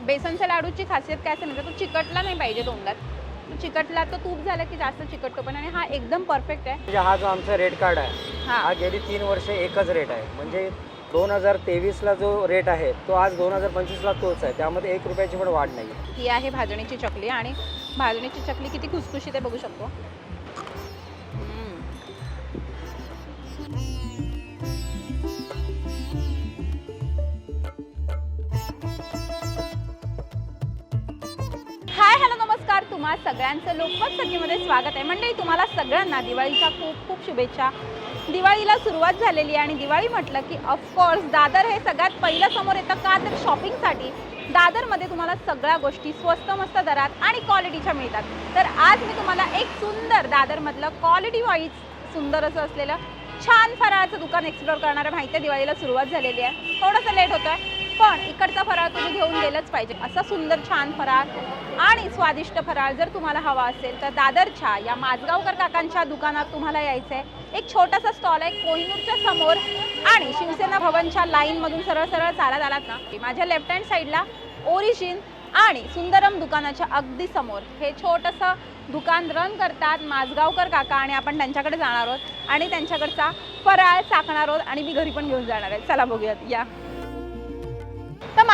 बेसनच्या लाडूची खासियत काय असते म्हणजे तो चिकटला नाही पाहिजे तोंडात. तो चिकटला तर तूप झालं की जास्त चिकटतो पण आणि हा एकदम परफेक्ट आहे. म्हणजे हा जो आमचा रेट कार्ड आहे हा. हा गेली तीन वर्ष एकच रेट आहे. म्हणजे दोन हजार तेवीसला जो रेट आहे तो आज दोन हजार पंचवीसला तोच आहे. त्यामध्ये एक रुपयाची पण वाढ नाही. ही आहे भाजणीची चकली आणि भाजणीची चकली किती खुसखुशीत आहे बघू शकतो. नमस्कार तुम्हा सगळ्यांचं लोकमत सखीमध्ये स्वागत आहे. मंडळी तुम्हाला सगळ्यांना दिवाळीच्या खूप खूप शुभेच्छा. दिवाळीला सुरुवात झालेली आहे आणि दिवाळी म्हटलं की ऑफकोर्स दादर हे सगळ्यात पहिलं समोर येतं का तर शॉपिंगसाठी दादरमध्ये तुम्हाला सगळ्या गोष्टी स्वस्त मस्त दरात आणि क्वालिटीच्या मिळतात. तर आज मी तुम्हाला एक सुंदर दादरमधलं क्वालिटी वाईज सुंदर असं असलेलं छान फराळाचं दुकान एक्सप्लोर करणारं माहिती आहे दिवाळीला सुरुवात झालेली आहे. थोडंसं लेट होतं आहे पण इकडचा फराळ तुम्ही घेऊन गेलंच पाहिजे. असा सुंदर छान फराळ आणि स्वादिष्ट फराळ जर तुम्हाला हवा असेल तर दादरच्या या माझगावकर काकांच्या दुकानात तुम्हाला यायचं आहे एक छोटासा स्टॉल आहे कोहिनूरच्या समोर आणि शिवसेना भवनच्या लाईनमधून सरळ सरळ चालत आलात ना. की माझ्या लेफ्ट हँड साईडला ओरिजिन आणि सुंदरम दुकानाच्या अगदी समोर. हे छोटंसं दुकान रन करतात माझगावकर काका आणि आपण त्यांच्याकडे जाणार आहोत आणि त्यांच्याकडचा फराळ चाकणार आहोत आणि मी घरी पण घेऊन जाणार आहे. चला बघूयात या.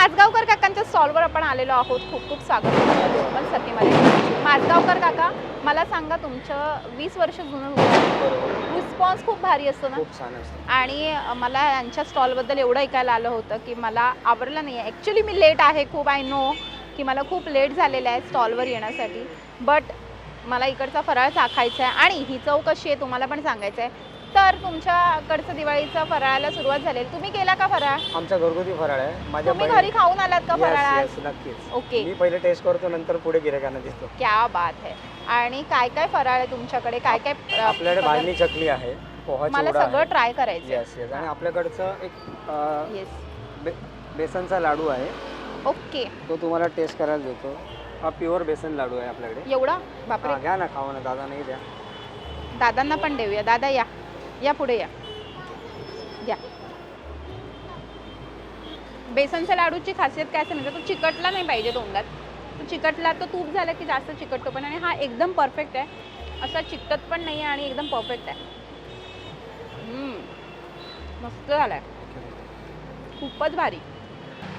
माझगावकर काकांच्या स्टॉलवर आपण आलेलो आहोत. खूप खूप स्वागत लोकमत सखीमध्ये माझगावकर काका मला सांगा तुमचं वीस वर्ष जुनं रिस्पॉन्स खूप भारी असतो ना? आणि मला यांच्या स्टॉलबद्दल एवढं ऐकायला आलं होतं की मला आवडलं नाही आहे ॲक्च्युली मी लेट आहे खूप आय नो की मला खूप लेट झालेलं आहे स्टॉलवर येण्यासाठी. बट मला इकडचा फराळ चाखायचा आहे आणि ही चव कशी आहे तुम्हाला पण सांगायचं आहे. तर तुमच्याकडचं दिवाळीचा फराळाला सुरुवात झाली तुम्ही केला का फराळ? आमचा घरगुती फराळ आहे. माझ्या तुम्ही घरी खाऊन आलात का yes, नक्कीच. ओके. मी पहिले टेस्ट करतो नंतर पुढे गिरायकांना देतो. क्या बात आहे आणि काय काय फराळ आहे तुमच्याकडे? काय काय आपल्याकडे? भाजणी चकली आहे मला सगळं ट्राय करायचं येस येस आणि आपल्याकडचं एक येस बेसनचा लाडू आहे. ओके. तो तुम्हाला टेस्ट करायला देतो. हा प्युअर बेसन लाडू आहे आपल्याकडे. एवढा? बापरे. घ्या ना खावा ना. दादा नाही द्या. दादांना पण देऊया. दादा या. या पुढे या. या बेसनच्या लाडूची खासियत काय असते म्हणजे तो चिकटला नाही पाहिजे तोंडात. तो चिकटला तर तूप झालं की जास्त चिकटतो पण आणि हा एकदम परफेक्ट आहे. असा चिकटत पण नाही आहे आणि एकदम परफेक्ट आहे. हम्म. मस्त झालाय. खूपच भारी.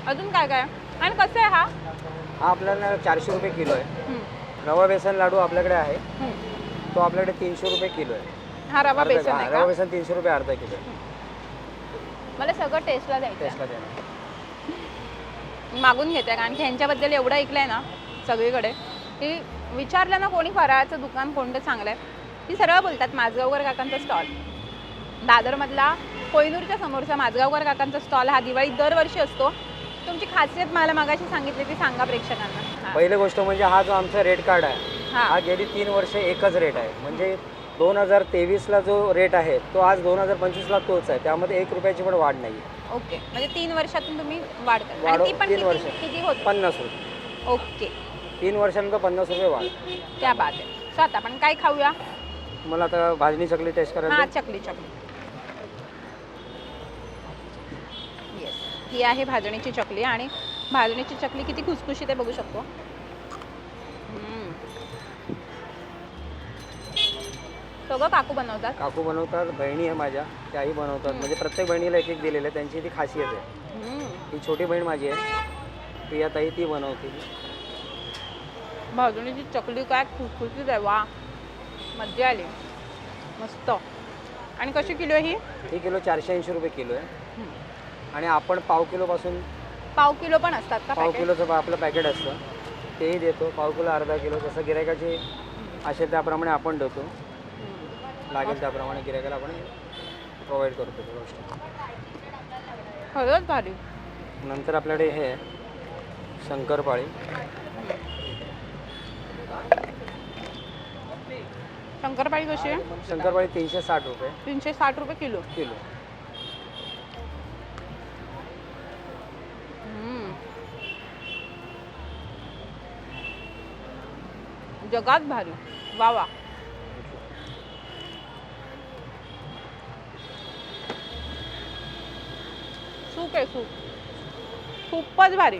अजून काय काय? आणि कसं आहे हा? हा आपल्याला चारशे रुपये किलो आहे. रवा बेसन लाडू आपल्याकडे आहे. तो आपल्याकडे तीनशे रुपये किलो आहे. हा रवा बेसन आहे रवा का? बेसन तीनशे रुपये अर्धा किलो. मला सगळं टेस्टला द्यायचं आहे. टेस्टला. मागून घेते कारण की ह्यांच्याबद्दल एवढं ऐकलंय ना सगळीकडे की विचारलं ना कोणी फराळाचं दुकान कोणतं चांगलं आहे ती सरळ बोलतात माझगावकर काकांचा स्टॉल दादरमधला कोयनूरच्या समोरचा माझगावकर काकांचा स्टॉल हा दिवाळी दरवर्षी असतो. तुमची खासियत मला मागाशी सांगितली ती सांगा प्रेक्षकांना. हा. पहिली गोष्ट म्हणजे हा जो आमचा रेट कार्ड आहे हा. हा गेली तीन वर्ष एकच रेट आहे. म्हणजे दोन हजार तेवीसला जो रेट आहे तो आज दोन हजार पंचवीसला तोच आहे. त्यामध्ये एक रुपयाची पण वाढ नाही आहे ओके. म्हणजे तीन वर्षातून तुम्ही वाढ करता. वाढव- आणि ती पण तीन किती वर्ष. किती होते? पन्नास रुपये. ओके. तीन वर्षानंतर पन्नास रुपये वाढ. त्या बात आहे. सो आता आपण काय खाऊया? मला आता भाजणी चकली टेस्ट करायला हा दे. चकली चकली. येस ही आहे भाजणीची चकली आणि भाजणीची चकली किती खुसखुशीत आहे बघू शकतो. सगळं काकू बनवतात? काकू बनवतात बहिणी आहे माझ्या त्याही बनवतात. म्हणजे प्रत्येक बहिणीला एक एक दिलेलं आहे त्यांची ती खासियत आहे. ही छोटी बहीण माझी आहे. प्रिया ताई ती बनवते. भाजणीची चकली काय खुसखुशीत आहे वा. मज्जा आली. मस्त. आणि कशी किलो आहे ही? ही किलो चारशे ऐंशी रुपये किलो आहे. आणि आपण पाव किलोपासून पाव किलो पण असतात का पाव packet? किलोचं आपलं पॅकेट असतं. तेही देतो. पाव किलो अर्धा किलो. जसं गिरायकाची असेल त्याप्रमाणे आपण देतो. लागेल त्याप्रमाणे गिरायकाला आपण प्रोव्हाइड करतो त्या गोष्टी. खरंच भारी नंतर आपल्याकडे हे आहे, शंकरपाळी. शंकरपाळी कशी आहे? शंकरपाळी तीनशे साठ रुपये. तीनशे साठ रुपये किलो. किलो. जगात भारी. वा वा. सूप आहे सूप खूपच भारी.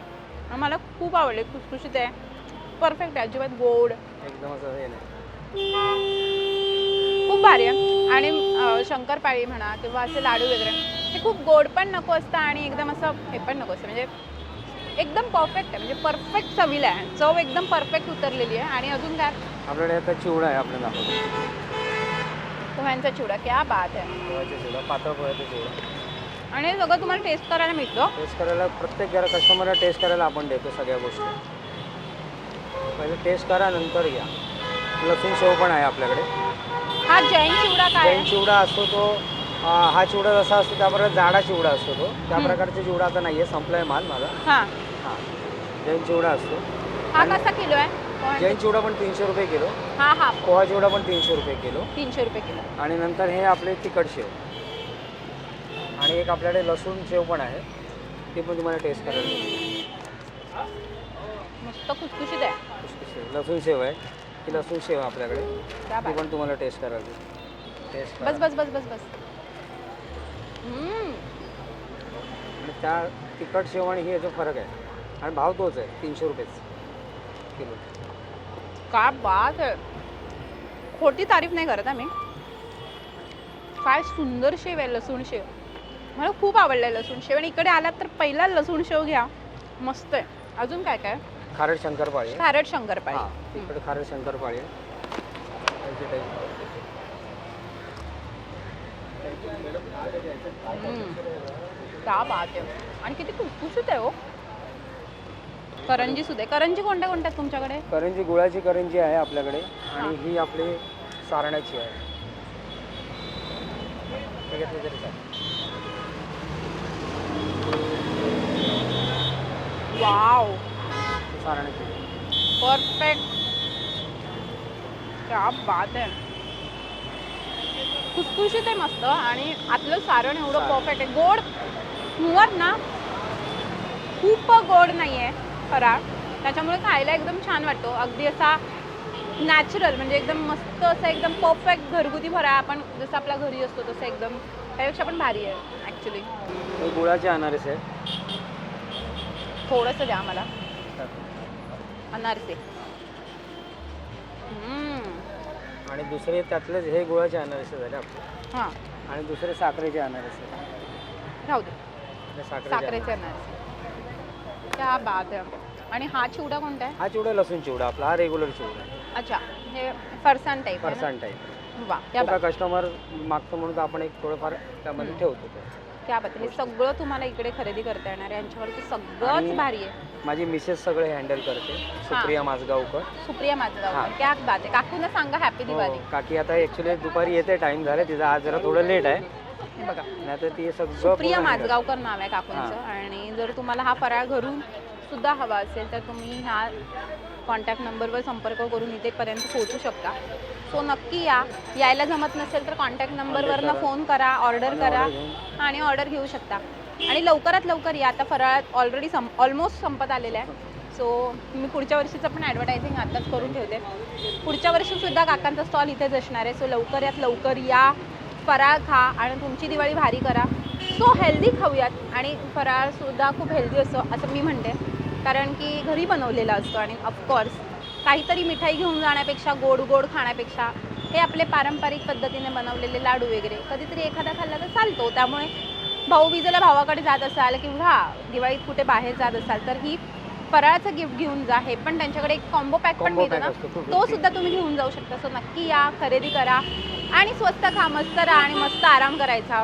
आणि मला खूप आवडले. खुसखुशीत आहे. परफेक्ट आहे. अजिबात गोड एकदम असं हे नाही. खूप भारी आहे. आणि शंकरपाळी म्हणा किंवा असे लाडू वगैरे हे खूप गोड पण नको असतं आणि एकदम असं हे पण नको असतं. म्हणजे एकदम परफेक्ट आहे. म्हणजे परफेक्ट चवीला आहे. चव एकदम परफेक्ट उतरलेली आहे. आणि अजून काय? आपल्याकडे आता चिवडा आहे. आपल्याला पोह्यांचा चिवडा. क्या बात आहे. पोह्याचा चिवडा. पातळ पोह्याचा चिवडा. आणि हे सगळं तुम्हाला टेस्ट करायला मिळतं. टेस्ट करायला प्रत्येक जरा कस्टमरला टेस्ट करायला आपण देतो सगळ्या गोष्टी. पहिले टेस्ट करा नंतर घ्या. लसूण शेव पण आहे आपल्याकडे. हा जैन चिवडा काय जैन आहे? चिवडा असतो तो अं, हा चिवडा जसा असतो त्याप्रकारे जाडा चिवडा असतो तो. त्या हम्म. प्रकारचा चिवडा आता नाही आहे संपलाय माल माझा. हां. हां. जैन चिवडा असतो. हा कसा किलो आहे? जैन चिवडा पण तीनशे रुपये किलो. हा हा. पोहा चिवडा पण तीनशे रुपये किलो. तीनशे रुपये किलो. आणि नंतर हे आपले तिखट शेव. आणि एक आपल्याकडे लसूण शेव पण आहे. ते पण तुम्हाला टेस्ट करायला मिळेल. मस्त खुसखुशीत आहे. शेव लसूण शेव आहे. ही लसूण शेव आहे आपल्याकडे. ती बात. पण तुम्हाला टेस्ट करायला मिळेल. टेस्ट बस करा. बस बस बस बस. हम्म. आणि त्या तिखट शेव आणि ही याचा फरक आहे. आणि भाव तोच आहे. तीनशे रुपयेच. किलो. काय बात आहे. खोटी तारीफ नाही करत आम्ही काय सुंदर शेव आहे लसूण शेव. मला खूप आवडलं लसूण शेव आणि इकडे आलात तर पहिला लसूण शेव घ्या मस्त आहे अजून काय काय खारट शंकरपाळी. खारट शंकरपाळी हा तिकडे खारट शंकरपाळी त्याची टाईप. हम्म. क्या बात आहे आणि किती खुसखुशीत आहे हो करंजी सुद्धा आहे. करंजी कोणत्या कोणत्या आहेत तुमच्याकडे करंजी गुळाची करंजी आहे आपल्याकडे. आणि ही आपली सारण्याची आहे हे घेतलं तरी चालेल. वाव आहे. परफेक्ट क्या बात आहे खुसखुशीत आहे मस्त आणि आतलं सारण एवढं सारण. परफेक्ट आहे. गोड मुळात ना खूप गोड नाही आहे फराळ त्याच्यामुळे खायला एकदम छान वाटतो. अगदी असा नॅचरल म्हणजे एकदम मस्त असं एकदम परफेक्ट घरगुती फराळ आपण जसं आपल्या घरी असतो तसं एकदम त्यापेक्षा पण भारी आहे ॲक्च्युली गुळाचे अनारस आहे. थोडंसं द्या मला अनारसे. आणि दुसरे त्यातलेच हे गुळाचे अनारसे झाले आपले. हां. आणि दुसरे साखरेचे अनारसे. राहू दे. साखरेचे साखरेचे अनारसे. क्या बात आहे आणि हा चिवडा कोणता आहे? हा चिवडा लसूण चिवडा आपला हा रेग्युलर चिवडा आहे. अच्छा हे फरसाण टाईप फरसाण टाईप वा बात कस्टमर मागतो म्हणून तर आपण एक थोडंफार त्यामध्ये हम्म. ठेवतो ते. क्या बात हे? सगळं तुम्हाला इकडे खरेदी करता येणार आहे. यांच्यावरती सगळंच आणि- भारी आहे. माझी मिसेस सगळे हँडल करते. सुप्रिया माझगावकर सुप्रिया माझगाव हां. क्या बात आहे काकूंना सांगा हॅपी हो, दिवाळी. काकी आता ऍक्च्युली दुपारी येते टाइम झाला तिचा आज जरा थोडं लेट आहे. हे बघा. नाही तर ती सगळं सुप्रिया पूर्ण handle- माझगावकर नाव आहे काकूंचं. आणि जर तुम्हाला हा फराळ घरून सुद्धा हवा असेल तर तुम्ही ह्या कॉन्टॅक्ट नंबरवर संपर्क करून इथेपर्यंत पोहोचू शकता. सो नक्की या. यायला जमत नसेल तर कॉन्टॅक्ट नंबरवरनं. फोन करा. ऑर्डर करा आणि ऑर्डर घेऊ शकता. आणि लवकरात लवकर या. आता फराळात ऑलरेडी सं ऑलमोस्ट संपत आलेलं आहे. सो मी पुढच्या वर्षीचं पण ॲडव्हर्टायझिंग आत्ताच करून ठेवते. पुढच्या वर्षीसुद्धा काकांचा स्टॉल इथेच असणार आहे. सो लवकरात लवकर या. फराळ खा आणि तुमची दिवाळी भारी करा. सो हेल्दी खाऊयात. आणि फराळसुद्धा खूप हेल्दी असतो असं मी म्हणते. कारण की घरी बनवलेला असतो आणि ऑफकोर्स काहीतरी मिठाई घेऊन जाण्यापेक्षा गोड गोड खाण्यापेक्षा हे आपले पारंपरिक पद्धतीने बनवलेले लाडू वगैरे कधीतरी एखादा खाल्ला तर चालतो. त्यामुळे भाऊबीजेला भावाकडे जात असाल किंवा दिवाळीत कुठे बाहेर जात असाल तर ही फराळाचं गिफ्ट घेऊन जा. हे पण त्यांच्याकडे एक कॉम्बो पॅक पण मिळतो ना. तो. सुद्धा तुम्ही घेऊन जाऊ शकता. सो नक्की या खरेदी करा आणि स्वस्त खा मस्त राहा आणि मस्त आराम करायचा.